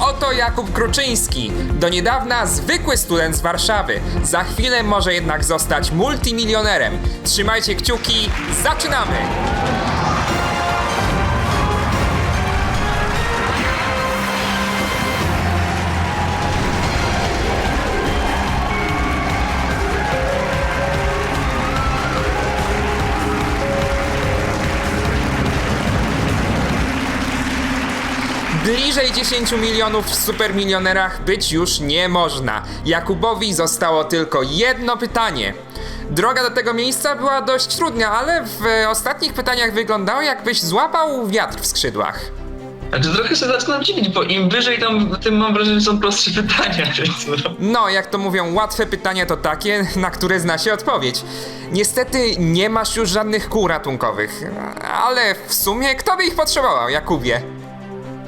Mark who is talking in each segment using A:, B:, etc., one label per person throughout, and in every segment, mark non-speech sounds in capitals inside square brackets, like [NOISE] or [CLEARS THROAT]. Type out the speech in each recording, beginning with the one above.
A: Oto Jakub Kruczyński, do niedawna zwykły student z Warszawy. Za chwilę może jednak zostać multimilionerem. Trzymajcie kciuki, zaczynamy! Bliżej 10 milionów w supermilionerach być już nie można. Jakubowi zostało tylko jedno pytanie. Droga do tego miejsca była dość trudna, ale w ostatnich pytaniach wyglądało jakbyś złapał wiatr w skrzydłach.
B: Znaczy trochę się zaczynam dziwić, bo im wyżej tam, tym mam wrażenie, że są prostsze pytania, [LAUGHS] więc no.
A: No, jak to mówią, łatwe pytania to takie, na które zna się odpowiedź. Niestety nie masz już żadnych kół ratunkowych, ale w sumie kto by ich potrzebował, Jakubie?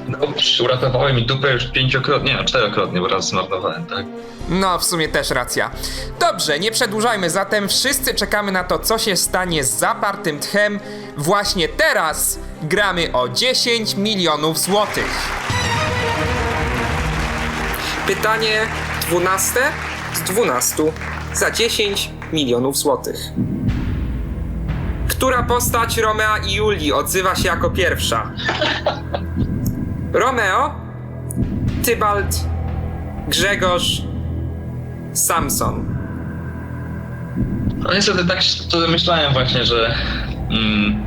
B: No uratowałem mi dupę już pięciokrotnie, no czterokrotnie, bo raz zmarnowałem, tak?
A: No, w sumie też racja. Dobrze, nie przedłużajmy, zatem wszyscy czekamy na to, co się stanie z zapartym tchem. Właśnie teraz gramy o 10 milionów złotych. Pytanie 12 z 12 za 10 milionów złotych. Która postać Romea i Julii odzywa się jako pierwsza? Romeo, Tybalt, Grzegorz, Samson.
B: No niestety tak sobie myślałem właśnie, że mm,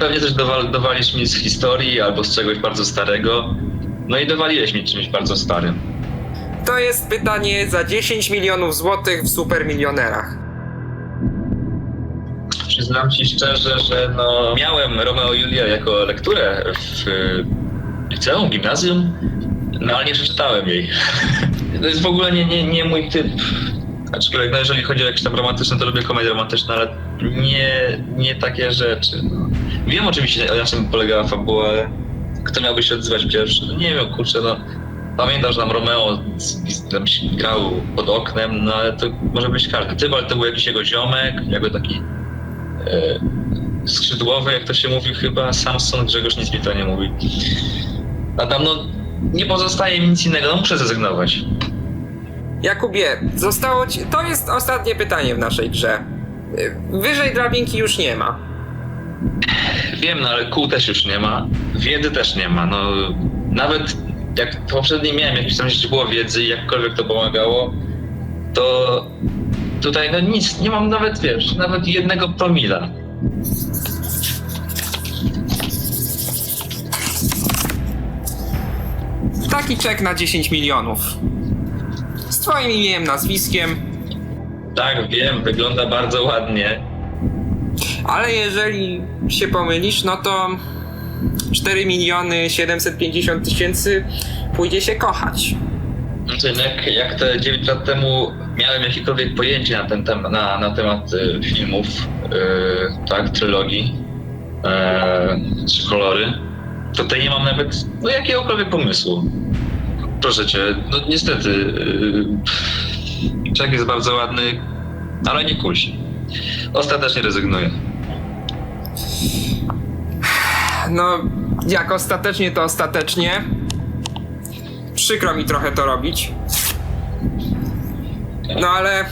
B: pewnie coś dowal, dowalisz mi z historii albo z czegoś bardzo starego, no i dowaliłeś mi czymś bardzo starym.
A: To jest pytanie za 10 milionów złotych w Supermilionerach.
B: Przyznam ci szczerze, że no, miałem Romeo i Julia jako lekturę w liceum, gimnazjum, no ale nie przeczytałem jej. [LAUGHS] To jest w ogóle nie, nie, nie mój typ. Aczkolwiek no, jeżeli chodzi o jakieś tam romantyczne, to lubię komedie romantyczne, ale nie, nie takie rzeczy. No. Wiem oczywiście na czym polegała fabuła, ale kto miałby się odzywać pierwszy? No nie wiem, kurczę, no. Pamiętam, że tam Romeo tam grał pod oknem, no ale to może być każdy. Tybalt to był jakiś jego ziomek, jako taki e, skrzydłowy, jak to się mówi chyba, Samson, Grzegorz nic mi to nie mówi. Adam, no nie pozostaje mi nic innego, no muszę zrezygnować.
A: Jakubie, zostało ci... To jest ostatnie pytanie w naszej grze. Y, Wyżej drabinki już nie ma.
B: Wiem, no ale kół też już nie ma, wiedzy też nie ma, no nawet jak poprzednio miałem jakieś tam źródło wiedzy i jakkolwiek to pomagało, to tutaj no nic, nie mam nawet, wiesz, nawet jednego promila.
A: Taki czek na 10 milionów. Z twoim imieniem, nazwiskiem,
B: Tak, wiem, wygląda bardzo ładnie,
A: ale jeżeli się pomylisz, no to 4 miliony 750 tysięcy pójdzie się kochać.
B: Znaczy, no jak, jak te 9 lat temu miałem jakiekolwiek pojęcie na, ten tem- na, na temat y, filmów, y, tak, trylogii, e, trzy kolory, tutaj nie mam nawet no, jakiegokolwiek pomysłu. Proszę cię, no niestety, y, czek jest bardzo ładny, ale nie kusi. Ostatecznie rezygnuję.
A: No, jak ostatecznie, to ostatecznie. Przykro mi trochę to robić. No ale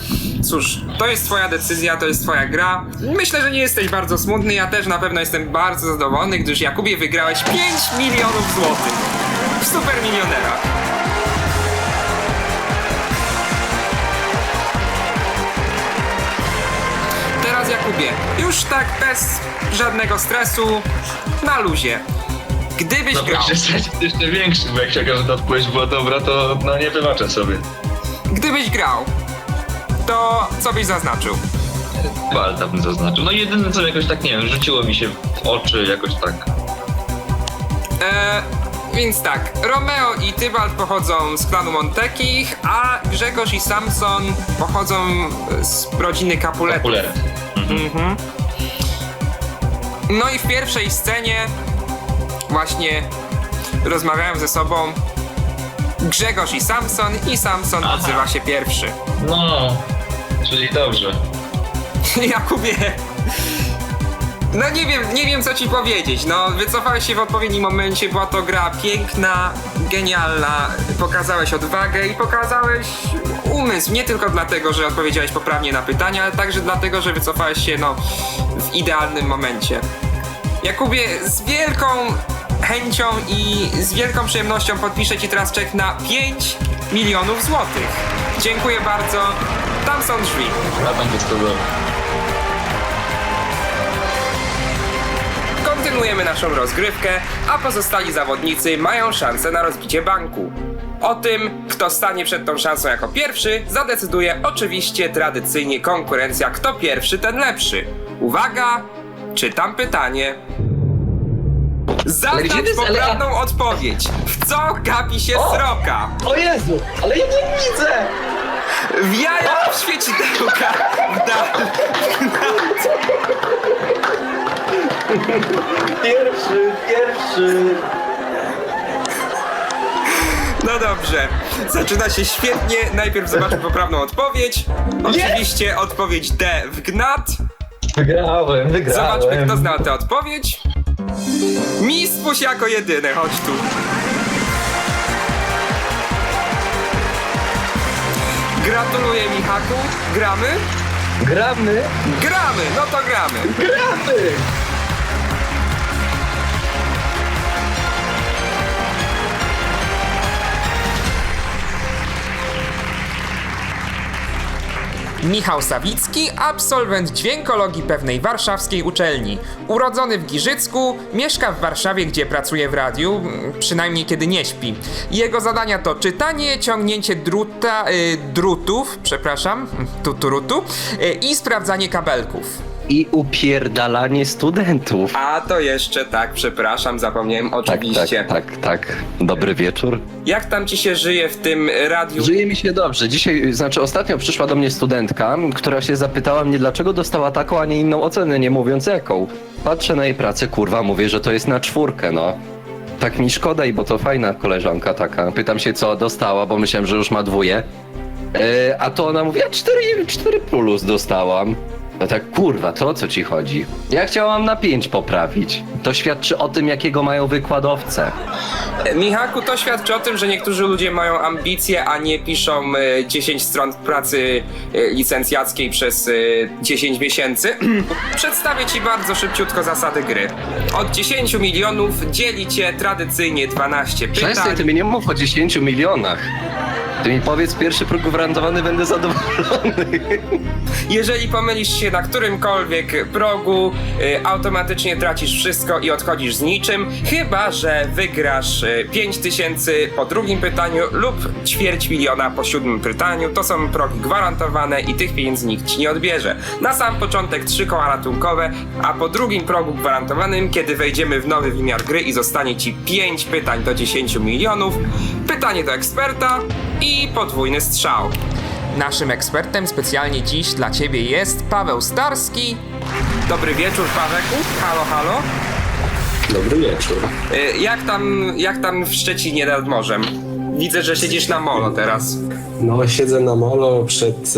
A: cóż, to jest twoja decyzja, to jest twoja gra. Myślę, że nie jesteś bardzo smutny, ja też na pewno jestem bardzo zadowolony, gdyż Jakubie wygrałeś 5 milionów złotych w Super Milionerach. Teraz Jakubie, już tak bez żadnego stresu, na luzie. Gdybyś
B: No
A: grał,
B: proszę stać jeszcze większy, bo jak się okaże, że ta odpowiedź była dobra, to no nie wybaczę sobie.
A: gdybyś grał, to co byś zaznaczył?
B: Balta bym zaznaczył. No jedyne co jakoś tak, nie wiem, rzuciło mi się w oczy jakoś tak.
A: E, więc tak, Romeo i Tybalt pochodzą z klanu Montekich, a Grzegorz i Samson pochodzą z rodziny Capuletów.
B: Popularne.
A: Mhm. No i w pierwszej scenie właśnie rozmawiają ze sobą Grzegorz i Samson i Samson
B: Aha.
A: odzywa się pierwszy.
B: No, czyli dobrze. [LAUGHS]
A: Jakubie, No nie wiem, nie wiem co ci powiedzieć. No, wycofałeś się w odpowiednim momencie, była to gra piękna, genialna. Pokazałeś odwagę i pokazałeś umysł. Nie tylko dlatego, że odpowiedziałeś poprawnie na pytania, ale także dlatego, że wycofałeś się no, w idealnym momencie. Jakubie, z wielką chęcią i z wielką przyjemnością podpiszę ci teraz czek na 5 milionów złotych. Dziękuję bardzo. Tam są drzwi.
B: A tam bez problemu.
A: Kontynuujemy naszą rozgrywkę, a pozostali zawodnicy mają szansę na rozbicie banku. O tym, kto stanie przed tą szansą jako pierwszy, zadecyduje oczywiście tradycyjnie konkurencja kto pierwszy, ten lepszy. Uwaga, czytam pytanie.
C: Ale gdzie ty- ale-
A: poprawną odpowiedź. W co gapi się
C: O!
A: sroka?
C: O Jezu, ale ja nie widzę!
A: W jaja w świecidełka. W dal.
C: Pierwszy, pierwszy!
A: No dobrze. Zaczyna się świetnie. Najpierw zobaczmy poprawną odpowiedź. Oczywiście odpowiedź D w gnat.
C: Wygrałem, wygrałem.
A: Zobaczmy, kto znał tę odpowiedź. Mispuś jako jedyny, chodź tu. Gratuluję Michaku. Gramy?
C: Gramy,
A: Gramy, no to gramy.
C: gramy!
A: Michał Sawicki, absolwent dźwiękologii pewnej warszawskiej uczelni. Urodzony w Giżycku, mieszka w Warszawie, gdzie pracuje w radiu, mm, przynajmniej kiedy nie śpi. Jego zadania to czytanie, ciągnięcie druta, y, drutów, przepraszam, [LAUGHS] tuturutu, y, i sprawdzanie kabelków.
D: I upierdalanie studentów.
A: A to jeszcze tak, przepraszam, zapomniałem
D: Tak,
A: oczywiście.
D: tak, tak, tak. Dobry wieczór.
A: Jak tam ci się żyje w tym radiu?
D: Żyje mi się dobrze. Dzisiaj, znaczy ostatnio przyszła do mnie studentka, która się zapytała mnie, dlaczego dostała taką, a nie inną ocenę, nie mówiąc jaką. Patrzę na jej pracę, kurwa, mówię, że to jest na czwórkę, no. Tak mi szkoda i bo to fajna koleżanka taka. Pytam się, co dostała, bo myślałem, że już ma dwóje. E, a to ona mówi, ja 4, 4 plus dostałam. No tak, kurwa, to o co ci chodzi? Ja chciałam na 5 poprawić. To świadczy o tym, jakiego mają wykładowcę.
A: Michaku, to świadczy o tym, że niektórzy ludzie mają ambicje, a nie piszą e, 10 stron pracy e, licencjackiej przez e, 10 miesięcy. [CLEARS THROAT] Przedstawię Ci bardzo szybciutko zasady gry. Od 10 milionów dzielicie tradycyjnie 12 pytań.
D: Przestań, ty mi nie mów o 10 milionach. Ty mi powiedz, pierwszy próg gwarantowany, będę zadowolony.
A: Jeżeli pomylisz się na którymkolwiek progu, y, automatycznie tracisz wszystko i odchodzisz z niczym, chyba że wygrasz y, 5000 po drugim pytaniu lub ćwierć miliona po siódmym pytaniu. To są progi gwarantowane i tych pieniędzy nikt ci nie odbierze. Na sam początek trzy koła ratunkowe, a po drugim progu gwarantowanym, kiedy wejdziemy w nowy wymiar gry i zostanie ci 5 pytań do 10 milionów, pytanie do eksperta i podwójny strzał. Naszym ekspertem specjalnie dziś dla Ciebie jest Paweł Starski. Dobry wieczór, Pawełku. Halo, halo.
E: Dobry wieczór.
A: Y, Jak tam, jak tam w Szczecinie nad morzem? Widzę, że siedzisz na molo teraz.
E: No, siedzę na molo przed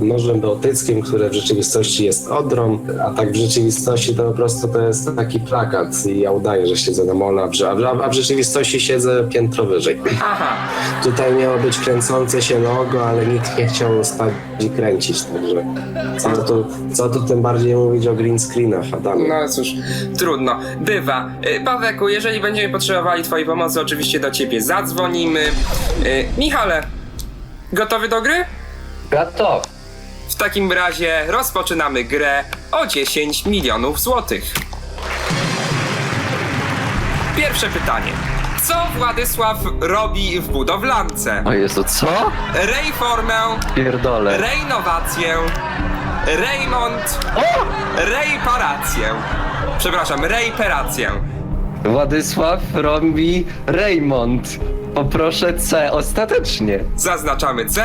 E: e, Morzem Bałtyckim, które w rzeczywistości jest Odrą, a tak w rzeczywistości to po prostu to jest taki plakat i ja udaję, że siedzę na molo, a w, rzeczywistości siedzę piętro wyżej.
A: Aha,
E: Tutaj miało być kręcące się logo, ale nikt nie chciał stać i kręcić, także co tu, co tu tym bardziej mówić o green screenach, Adamie.
A: no cóż, trudno. Bywa. Y, Pawełku, jeżeli będziemy potrzebowali Twojej pomocy, oczywiście do Ciebie zadzwonimy. Y, Michale, gotowy do gry?
C: Gotow.
A: W takim razie rozpoczynamy grę o 10 milionów złotych. Pierwsze pytanie. Co Władysław robi w budowlance?
D: O Jezu, co?
A: Reformę,
D: Pierdolę.
A: renowację, remont, reparację. Przepraszam, reparację.
D: Władysław robi Raymond. Poproszę C, ostatecznie.
A: Zaznaczamy C.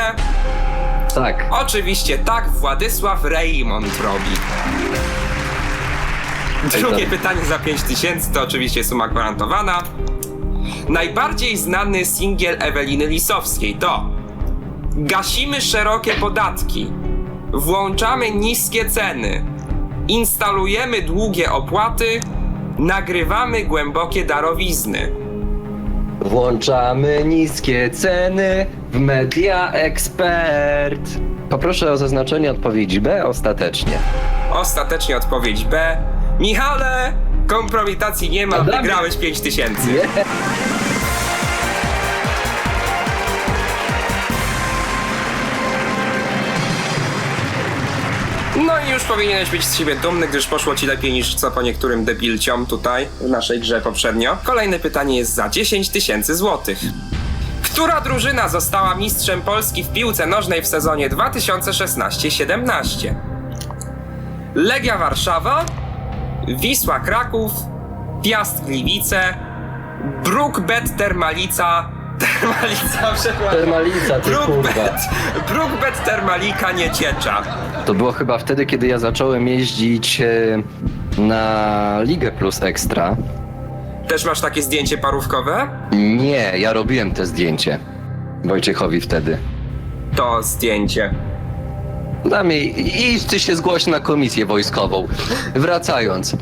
D: Tak.
A: Oczywiście tak Władysław Raymond robi. Drugie pytanie za 5000 to oczywiście suma gwarantowana. Najbardziej znany singiel Eweliny Lisowskiej to Gasimy szerokie podatki. Włączamy niskie ceny. instalujemy długie opłaty, nagrywamy głębokie darowizny.
D: Włączamy niskie ceny w Media Expert. Poproszę o zaznaczenie odpowiedzi B ostatecznie.
A: Ostatecznie odpowiedź B. Michale, kompromitacji nie ma,
C: Adamie.
A: wygrałeś 5000. No już powinieneś być z siebie dumny, gdyż poszło ci lepiej niż co po niektórym debilciom tutaj w naszej grze poprzednio. Kolejne pytanie jest za 10 tysięcy złotych. Która drużyna została mistrzem Polski w piłce nożnej w sezonie 2016-17? Legia Warszawa, Wisła Kraków, Piast Gliwice, Brookbet Termalica, [LAUGHS] Termalica, przepraszam.
D: Termalica, ty.
A: Brookbet, Brookbet Termalika Nieciecza.
D: To było chyba wtedy, kiedy ja zacząłem jeździć e, na Ligę Plus Ekstra.
A: Też masz takie zdjęcie parówkowe?
D: Nie, ja robiłem te zdjęcie. Wojciechowi wtedy.
A: To zdjęcie.
D: Dam jej, idź ty się zgłoś na komisję wojskową. Wracając.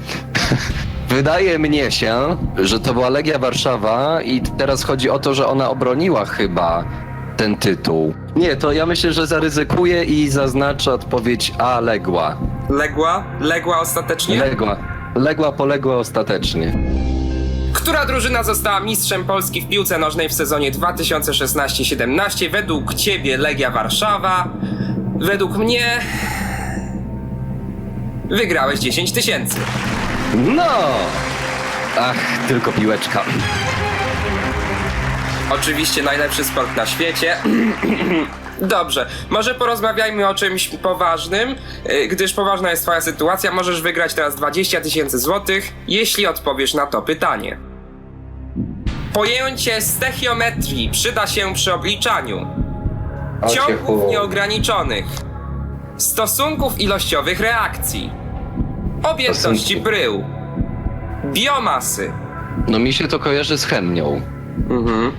D: [LAUGHS] Wydaje mnie się, że to była Legia Warszawa i teraz chodzi o to, że ona obroniła chyba ten tytuł. Nie, to ja myślę, że zaryzykuję i zaznaczę odpowiedź A, Legła.
A: Legła? Legła ostatecznie?
D: Legła. Legła poległa ostatecznie.
A: Która drużyna została mistrzem Polski w piłce nożnej w sezonie 2016-17? Według ciebie Legia Warszawa. Według mnie... Wygrałeś 10 tysięcy.
D: No! Ach, tylko piłeczka.
A: Oczywiście najlepszy sport na świecie. [CLEARS THROAT] Dobrze, może porozmawiajmy o czymś poważnym, y, gdyż poważna jest twoja sytuacja. Możesz wygrać teraz 20 tysięcy złotych, jeśli odpowiesz na to pytanie. Pojęcie stechiometrii przyda się przy obliczaniu ciągów nieograniczonych, stosunków ilościowych reakcji, objętości brył, biomasy.
D: No mi się to kojarzy z chemią.
A: Mhm.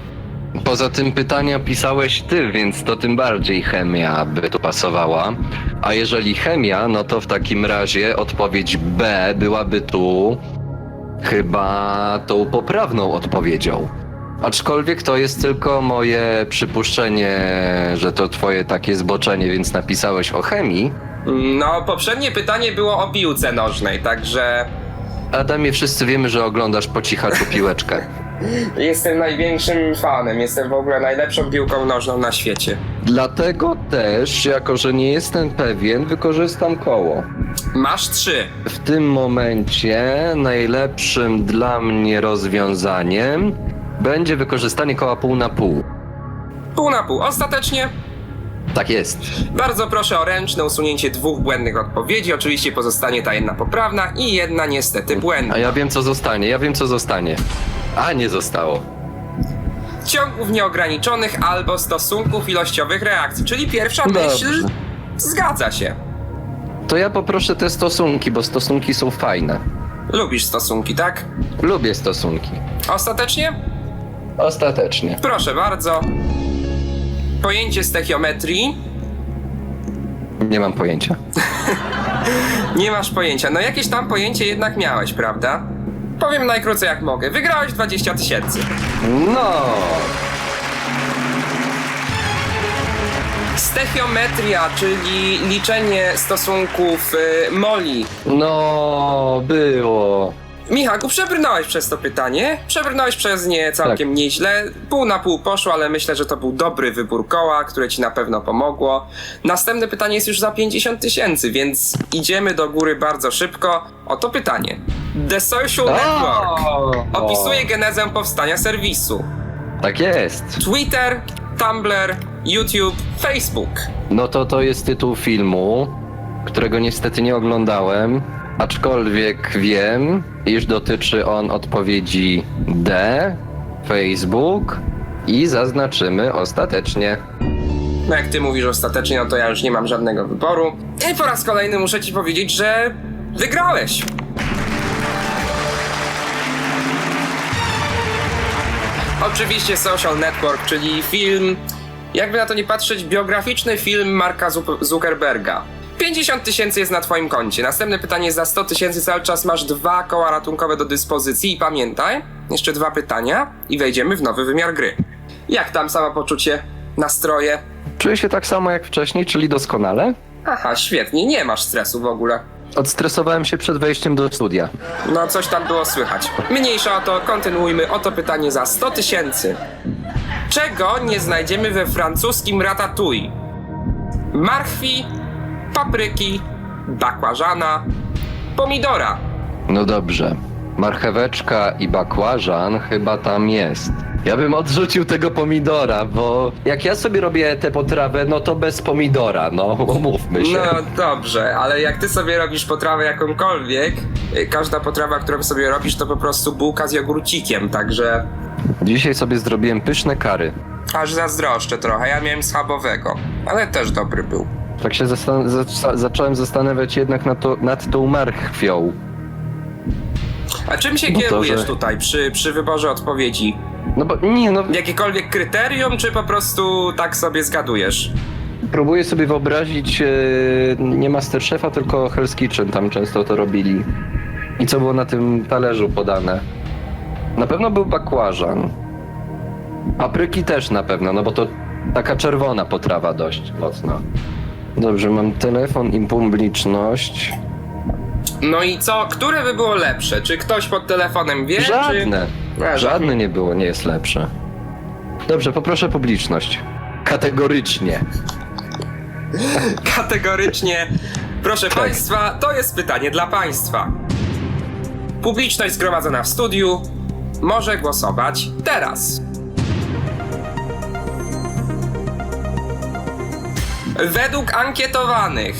D: Poza tym pytania pisałeś ty, więc to tym bardziej chemia by tu pasowała. A jeżeli chemia, no to w takim razie odpowiedź B byłaby tu chyba tą poprawną odpowiedzią. Aczkolwiek to jest tylko moje przypuszczenie, że to twoje takie zboczenie, więc napisałeś o chemii.
A: No, poprzednie pytanie było o piłce nożnej, także
D: Adamie, wszyscy wiemy, że oglądasz po cichaczu piłeczkę. [LAUGHS]
A: jestem największym fanem, jestem w ogóle najlepszą piłką nożną na świecie.
D: Dlatego też, jako że nie jestem pewien, wykorzystam koło.
A: Masz trzy.
D: W tym momencie najlepszym dla mnie rozwiązaniem będzie wykorzystanie koła pół na pół.
A: Pół na pół. Ostatecznie
D: Tak jest.
A: bardzo proszę o ręczne usunięcie dwóch błędnych odpowiedzi. Oczywiście pozostanie ta jedna poprawna i jedna niestety błędna.
D: A ja wiem co zostanie, ja wiem co zostanie. A nie zostało.
A: Ciągów nieograniczonych albo stosunków ilościowych reakcji, czyli pierwsza myśl zgadza się.
D: To ja poproszę te stosunki, bo stosunki są fajne.
A: Lubisz stosunki, tak?
D: Lubię stosunki.
A: Ostatecznie?
D: Ostatecznie.
A: Proszę bardzo. Pojęcie stechiometrii
D: Nie mam pojęcia. [LAUGHS]
A: Nie masz pojęcia. No jakieś tam pojęcie jednak miałeś, prawda? Powiem najkrócej jak mogę. Wygrałeś 20 tysięcy.
D: No!
A: Stechiometria, czyli liczenie stosunków y, moli.
D: No, było.
A: Michałku, przebrnąłeś przez to pytanie. Przebrnąłeś przez nie całkiem nieźle. Pół na pół poszło, ale myślę, że to był dobry wybór koła, które ci na pewno pomogło. Następne pytanie jest już za 50 tysięcy, więc idziemy do góry bardzo szybko. Oto pytanie. The Social Network opisuje genezę powstania serwisu.
D: Tak jest.
A: Twitter, Tumblr, YouTube, Facebook.
D: No to to jest tytuł filmu, którego niestety nie oglądałem, aczkolwiek wiem, iż dotyczy on odpowiedzi D, Facebook i zaznaczymy ostatecznie.
A: No jak ty mówisz ostatecznie, no to ja już nie mam żadnego wyboru. I po raz kolejny muszę ci powiedzieć, że wygrałeś. Oczywiście Social Network, czyli film, jakby na to nie patrzeć, biograficzny film Marka Zu- Zuckerberga. 50 tysięcy jest na twoim koncie. Następne pytanie jest za 100 tysięcy. Cały czas masz dwa koła ratunkowe do dyspozycji. I pamiętaj, jeszcze dwa pytania i wejdziemy w nowy wymiar gry. Jak tam samopoczucie, nastroje?
D: Czuję się tak samo jak wcześniej, czyli doskonale.
A: Aha, świetnie, nie masz stresu w ogóle.
D: Odstresowałem się przed wejściem do studia.
A: No, coś tam było słychać. Mniejsza o to, kontynuujmy. Oto pytanie za 100 tysięcy. Czego nie znajdziemy we francuskim ratatouille? Marchwi, papryki, bakłażana, pomidora.
D: No dobrze. Marcheweczka i bakłażan chyba tam jest. Ja bym odrzucił tego pomidora, bo jak ja sobie robię tę potrawę, no to bez pomidora, no umówmy się.
A: No dobrze, ale jak ty sobie robisz potrawę jakąkolwiek, y, każda potrawa, którą sobie robisz, to po prostu bułka z jogurcikiem, także
D: Dzisiaj sobie zrobiłem pyszne kary.
A: aż zazdroszczę trochę. Ja miałem schabowego, ale też dobry był.
D: Tak się zastan- zac- zacząłem zastanawiać jednak nad, to, nad tą marchwią.
A: A czym się
D: No to,
A: kierujesz
D: że-
A: tutaj przy, przy wyborze odpowiedzi?
D: No bo nie, no
A: Jakiekolwiek kryterium, czy po prostu tak sobie zgadujesz?
D: próbuję sobie wyobrazić e, nie Masterchefa, tylko Hell's Kitchen, tam często to robili. I co było na tym talerzu podane? Na pewno był bakłażan. Papryki też na pewno, no bo to taka czerwona potrawa dość mocno. Dobrze, mam telefon i publiczność.
A: No i co, które by było lepsze? Czy ktoś pod telefonem wie,
D: Żadne.
A: czy... A,
D: Żadne nie było, nie jest lepsze. Dobrze, poproszę publiczność. Kategorycznie. [LAUGHS]
A: Kategorycznie. Proszę
D: Tak.
A: Państwa, to jest pytanie dla Państwa. Publiczność zgromadzona w studiu może głosować teraz. Według ankietowanych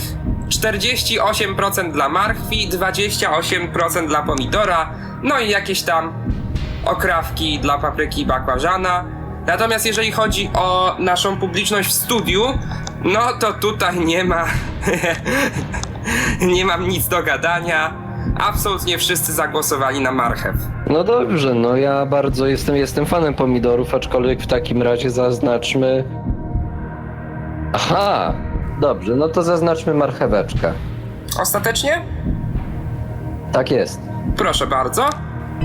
A: 48% dla marchwi, 28% dla pomidora, no i jakieś tam okrawki dla papryki i bakłażana. Natomiast jeżeli chodzi o naszą publiczność w studiu, no to tutaj nie ma. [LAUGHS] nie mam nic do gadania. Absolutnie wszyscy zagłosowali na marchew.
D: No dobrze, no ja bardzo jestem, jestem fanem pomidorów, aczkolwiek w takim razie zaznaczmy. Aha! Dobrze, no to zaznaczmy marcheweczkę.
A: Ostatecznie?
D: Tak jest.
A: Proszę bardzo.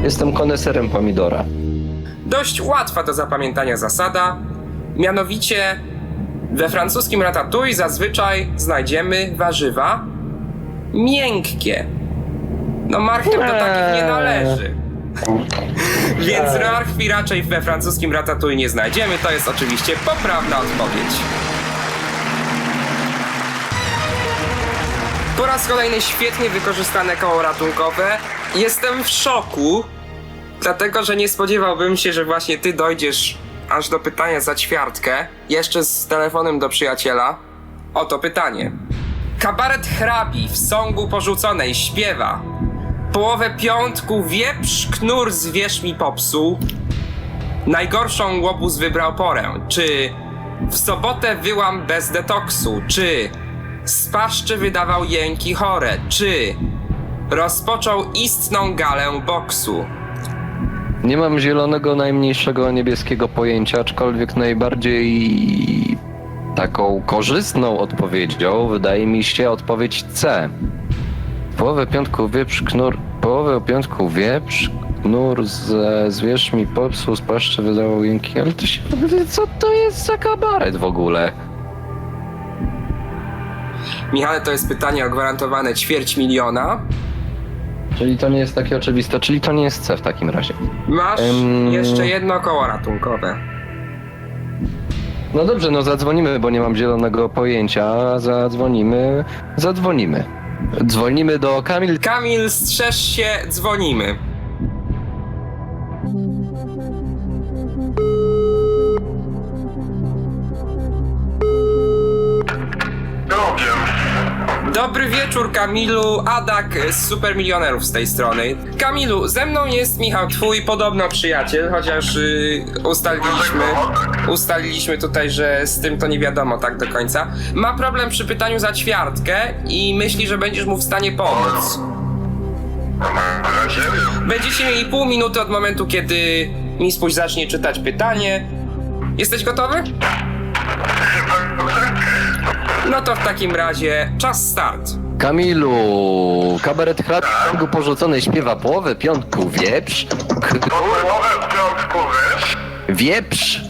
D: Jestem koneserem pomidora.
A: Dość łatwa do zapamiętania zasada. Mianowicie we francuskim ratatouille zazwyczaj znajdziemy warzywa miękkie. No marchew do takich nie należy. Więc marchwi raczej we francuskim ratatouille nie znajdziemy. To jest oczywiście poprawna odpowiedź. Po raz kolejny świetnie wykorzystane koło ratunkowe. Jestem w szoku, dlatego że nie spodziewałbym się, że właśnie ty dojdziesz aż do pytania za ćwiartkę, jeszcze z telefonem do przyjaciela. Oto pytanie. Kabaret hrabi w sągu porzuconej śpiewa. Połowę piątku wieprz knur zwierz mi popsuł. Najgorszą łobuz wybrał porę. Czy w sobotę wyłam bez detoksu? Czy z paszczy wydawał jęki chore? Czy rozpoczął istną galę boksu?
D: Nie mam zielonego, najmniejszego niebieskiego pojęcia, aczkolwiek najbardziej taką korzystną odpowiedzią wydaje mi się odpowiedź C. Połowę piątku wieprz knur, połowę piątku wieprz knur z zwierz mi popsuł, z paszczy wydawał jęki, ale to się, co to jest za kabaret w ogóle?
A: Michale, to jest pytanie o gwarantowane ćwierć miliona.
D: Czyli to nie jest takie oczywiste, czyli to nie jest C w takim razie.
A: Masz jeszcze jedno koło ratunkowe.
D: No dobrze, no zadzwonimy, bo nie mam zielonego pojęcia. Zadzwonimy, zadzwonimy. Dzwonimy do Kamil.
A: Kamil, strzeż się, dzwonimy. Dobry wieczór Kamilu, Adak z Supermilionerów z tej strony. Kamilu, ze mną jest Michał, twój podobno przyjaciel, chociaż y, ustaliliśmy, ustaliliśmy tutaj, że z tym to nie wiadomo tak do końca. Ma problem przy pytaniu za ćwiartkę i myśli, że będziesz mu w stanie pomóc. Będziecie mieli pół minuty od momentu, kiedy Mispuś zacznie czytać pytanie. Jesteś gotowy? No to w takim razie czas start.
D: Kamilu, kabaret chlapku porzucony śpiewa połowę piątku wieprz. K- wieprz.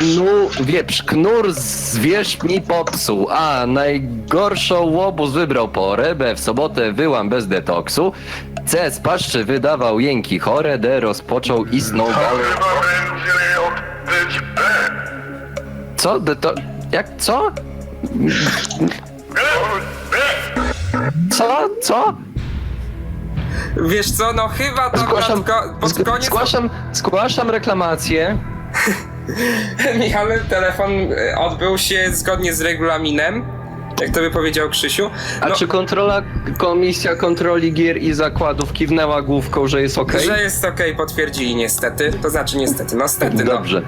D: No, wieprz, knur zwierz mi popsuł, a najgorszą łobuz wybrał porę, B w sobotę wyłam bez detoksu, C z paszczy wydawał jęki chore, D rozpoczął istną galę. Co? Deto... Jak? Co? Co? Co?
A: Wiesz co, no chyba to
D: Zgłaszam,
A: pod
D: zg-
A: koniec...
D: zgłaszam, zgłaszam reklamację. [LAUGHS]
A: Michale, telefon e, odbył się zgodnie z regulaminem, jak to by powiedział Krzysiu.
D: A
A: No,
D: czy kontrola, komisja kontroli gier i zakładów kiwnęła główką, że jest ok?
A: Że jest okej, potwierdzili niestety. To znaczy niestety, no stety, no.
D: Dobrze.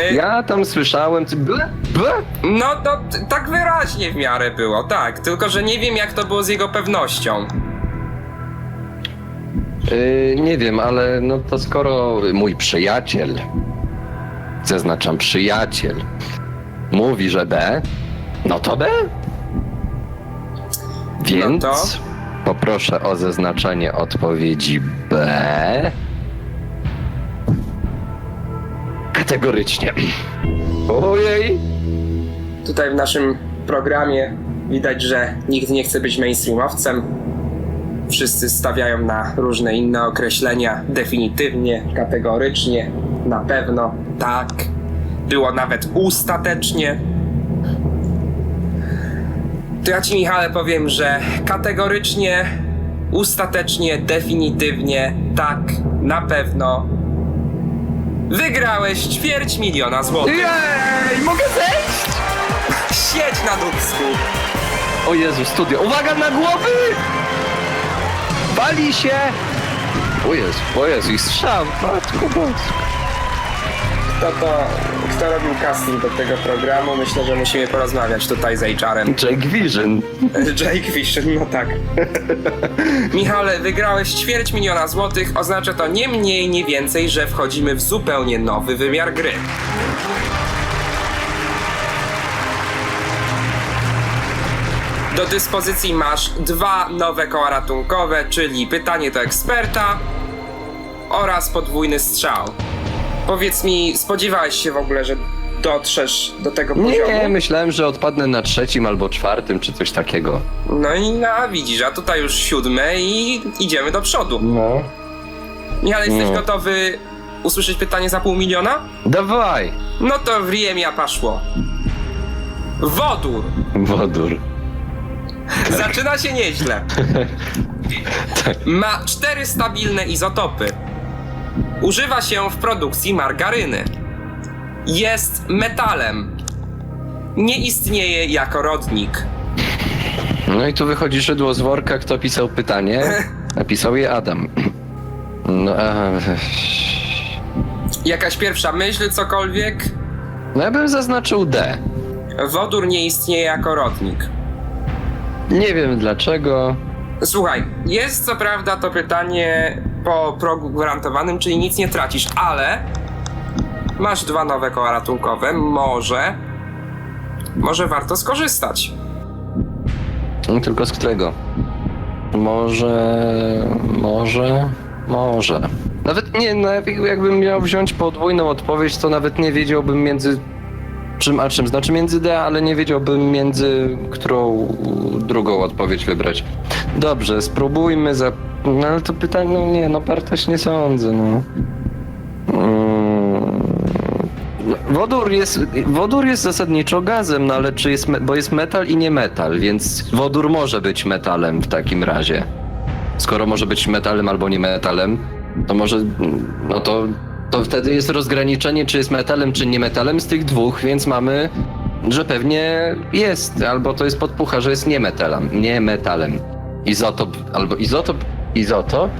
A: E,
D: Ja tam słyszałem. Ble, ble.
A: No to tak wyraźnie w miarę było, tak. Tylko, że nie wiem jak to było z jego pewnością.
D: Yy, nie wiem, ale no to skoro mój przyjaciel, zaznaczam przyjaciel, mówi, że B, no to B. Więc
A: No to?
D: poproszę o zaznaczenie odpowiedzi B. Kategorycznie. Ojej.
A: Tutaj w naszym programie widać, że nikt nie chce być mainstreamowcem. Wszyscy stawiają na różne inne określenia. Definitywnie, kategorycznie, na pewno, tak. Było nawet ustatecznie. To ja ci, Michale, powiem, że kategorycznie, ustatecznie, definitywnie, tak, na pewno. Wygrałeś ćwierć miliona złotych.
D: Jej, mogę zejść?
A: Siedź na dubsku.
D: O Jezu, studio. Uwaga na głowy! Pali się! O Jezu, o Jezu, i strzał, matko boska.
A: To, kto robił casting do tego programu? Myślę, że musimy porozmawiać tutaj z HR-em.
D: Jake Vision. [LAUGHS]
A: Jake Fish, no tak. [LAUGHS] Michale, wygrałeś ćwierć miliona złotych. Oznacza to nie mniej, nie więcej, że wchodzimy w zupełnie nowy wymiar gry. Do dyspozycji masz dwa nowe koła ratunkowe, czyli pytanie do eksperta oraz podwójny strzał. Powiedz mi, spodziewałeś się w ogóle, że dotrzesz do tego poziomu?
D: Nie, myślałem, że odpadnę na trzecim albo czwartym, czy coś takiego.
A: No i no, widzisz, a tutaj już siódme i idziemy do przodu.
D: No.
A: Michał, jesteś
D: No.
A: gotowy usłyszeć pytanie za pół miliona?
D: Dawaj!
A: No to w Riemia paszło. Wodór.
D: Wodór. [LAUGHS]
A: Zaczyna się nieźle. [LAUGHS] Ma cztery stabilne izotopy. Używa się w produkcji margaryny. Jest metalem. Nie istnieje jako rodnik.
D: No i tu wychodzi szydło z worka, kto pisał pytanie. [LAUGHS] Napisał je Adam. No, a...
A: Jakaś pierwsza myśl, cokolwiek?
D: no ja bym zaznaczył D.
A: Wodór nie istnieje jako rodnik.
D: Nie wiem dlaczego.
A: Słuchaj, jest co prawda to pytanie po progu gwarantowanym, czyli nic nie tracisz, ale masz dwa nowe koła ratunkowe, może może warto skorzystać.
D: Tylko z którego? Może. Może. Może. Nawet nie, no jakbym miał wziąć podwójną odpowiedź, to nawet nie wiedziałbym między czym czym. Znaczy między D, ale nie wiedziałbym między którą drugą odpowiedź wybrać. Dobrze, spróbujmy za. No ale to pytanie, no nie, no Bartoś nie sądzę, no. Mm. Wodór jest, wodór jest zasadniczo gazem, no ale czy jest, bo jest metal i nie metal, więc wodór może być metalem w takim razie. Skoro może być metalem albo nie metalem, to może, no to, to wtedy jest rozgraniczenie, czy jest metalem, czy nie metalem z tych dwóch, więc mamy, że pewnie jest, albo to jest podpucha, że jest nie metalem, nie metalem. Izotop, albo izotop, izotop,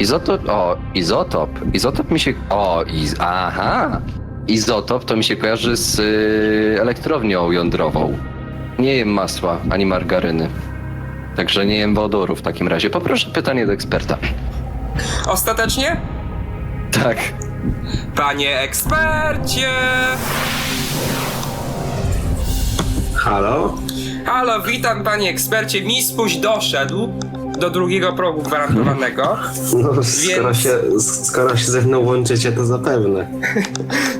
D: Izotop, o, izotop. Izotop mi się, o, iz, aha. Izotop to mi się kojarzy z y, elektrownią jądrową. Nie jem masła, ani margaryny. Także nie jem wodoru w takim razie. Poproszę pytanie do eksperta.
A: Ostatecznie?
D: Tak.
A: Panie ekspercie!
E: Halo?
A: Halo, witam panie ekspercie. Mispuś doszedł do drugiego progu gwarantowanego.
E: No, skoro,
A: Więc-
E: się, skoro się ze mną łączycie, to zapewne. [LAUGHS]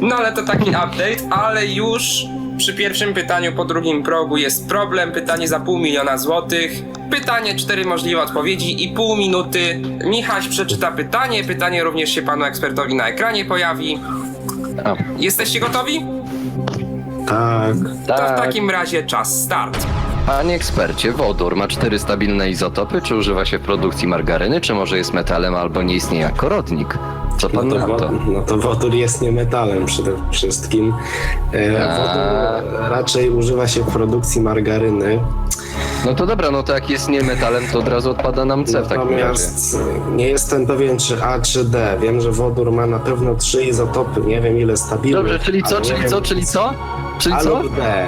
A: No ale to taki update, ale już przy pierwszym pytaniu po drugim progu jest problem. Pytanie za pół miliona złotych. Pytanie, cztery możliwe odpowiedzi i pół minuty. Michaś przeczyta pytanie. Pytanie również się panu ekspertowi na ekranie pojawi.
D: A,
A: Jesteście gotowi?
E: Tak.
A: To w
D: tak.
A: takim razie czas start.
D: Panie ekspercie, wodór ma cztery stabilne izotopy, czy używa się w produkcji margaryny, czy może jest metalem albo nie istnieje jako rodnik? Co
E: No
D: pan
E: to,
D: na
E: wo-
D: to?
E: no to wodór jest nie metalem przede wszystkim. E,
D: A.
E: wodór raczej używa się w produkcji margaryny.
D: No to dobra, no to jak jest nie metalem, to od razu odpada nam C w takim razie.
E: Natomiast nie jestem pewien, czy A, czy D. Wiem, że wodór ma na pewno trzy izotopy. Nie wiem, ile stabilnych.
D: Dobrze, czyli co,
E: ale nie
D: czyli
E: wiem,
D: co, czyli co? Czyli
E: A
D: co?
E: lub D.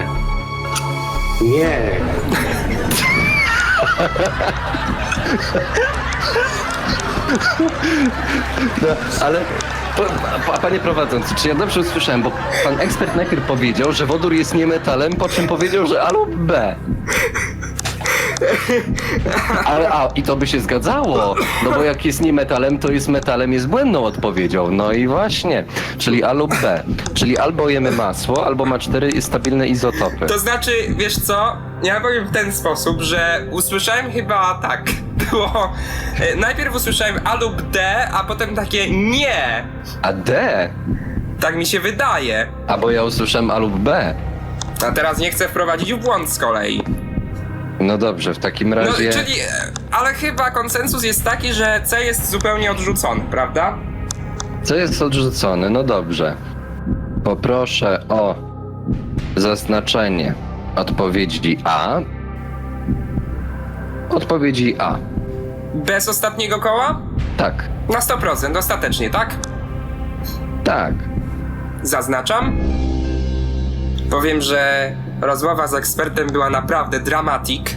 E: Nie.
D: No, [LAUGHS] ale po, pa, panie prowadzący, czy ja dobrze usłyszałem, bo pan ekspert najpierw powiedział, że wodór jest nie metalem, po czym powiedział, że A lub B. Ale a, i to by się zgadzało, no bo jak jest nie metalem, to jest metalem, jest błędną odpowiedzią. No i właśnie, czyli A lub B. Czyli albo jemy masło, albo ma cztery stabilne izotopy.
A: To znaczy, wiesz co? Ja powiem w ten sposób, że usłyszałem chyba tak. [LAUGHS] Było. e, Najpierw usłyszałem A lub D, a potem takie nie.
D: A D?
A: Tak mi się wydaje.
D: A bo ja usłyszałem A lub B.
A: A teraz nie chcę wprowadzić w błąd z kolei.
D: No dobrze, w takim
A: No,
D: razie...
A: czyli. Ale chyba konsensus jest taki, że C jest zupełnie odrzucony, prawda?
D: Co jest odrzucone? No dobrze. Poproszę o zaznaczenie odpowiedzi A. Odpowiedzi A.
A: Bez ostatniego koła?
D: Tak,
A: Na 100%, ostatecznie, tak?
D: tak.
A: Zaznaczam. Powiem, że rozmowa z ekspertem była naprawdę dramatik.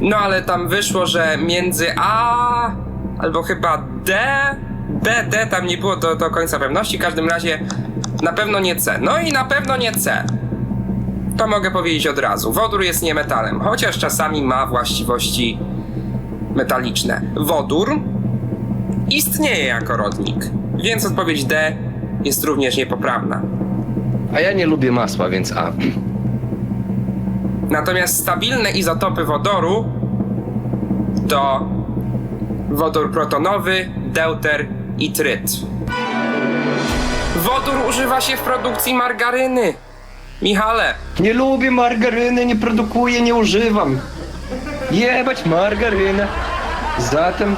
A: No ale tam wyszło, że między A albo chyba D, B, D tam nie było do, do końca pewności. W każdym razie na pewno nie C. No i na pewno nie C. To mogę powiedzieć od razu. Wodór jest nie metalem, chociaż czasami ma właściwości metaliczne. Wodór istnieje jako rodnik, więc odpowiedź D jest również niepoprawna.
D: A ja nie lubię masła, więc A.
A: Natomiast stabilne izotopy wodoru to wodór protonowy, deuter i tryt. Wodór używa się w produkcji margaryny. Michale,
D: Nie lubię margaryny, nie produkuję, nie używam. Jebać margarynę. Zatem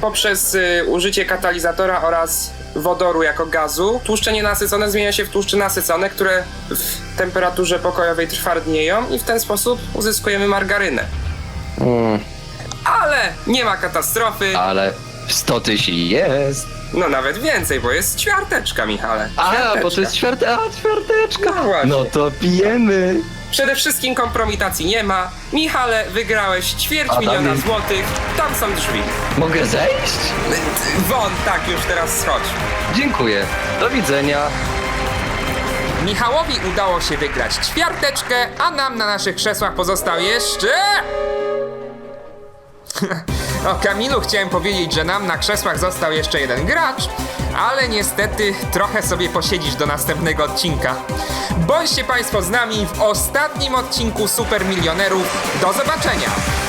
A: poprzez y, użycie katalizatora oraz wodoru jako gazu, tłuszcze nienasycone zmienia się w tłuszcze nasycone, które w temperaturze pokojowej twardnieją i w ten sposób uzyskujemy margarynę.
D: Mm,
A: Ale nie ma katastrofy,
D: ale 100 tysięcy jest.
A: no nawet więcej, bo jest ćwiarteczka, Michale.
D: A, bo to jest ćwiarte, a ćwiarteczka.
A: No właśnie.
D: No to pijemy.
A: Przede wszystkim kompromitacji nie ma. Michale, wygrałeś ćwierć
D: A tam
A: miliona złotych. Tam są drzwi.
D: Mogę zejść?
A: Won, tak, już teraz schodź.
D: Dziękuję. Do widzenia.
A: Michałowi udało się wygrać ćwiarteczkę, a nam na naszych krzesłach pozostał jeszcze... [LAUGHS] O Kamilu chciałem powiedzieć, że nam na krzesłach został jeszcze jeden gracz, ale niestety trochę sobie posiedzisz do następnego odcinka. Bądźcie Państwo z nami w ostatnim odcinku Super Milionerów. Do zobaczenia!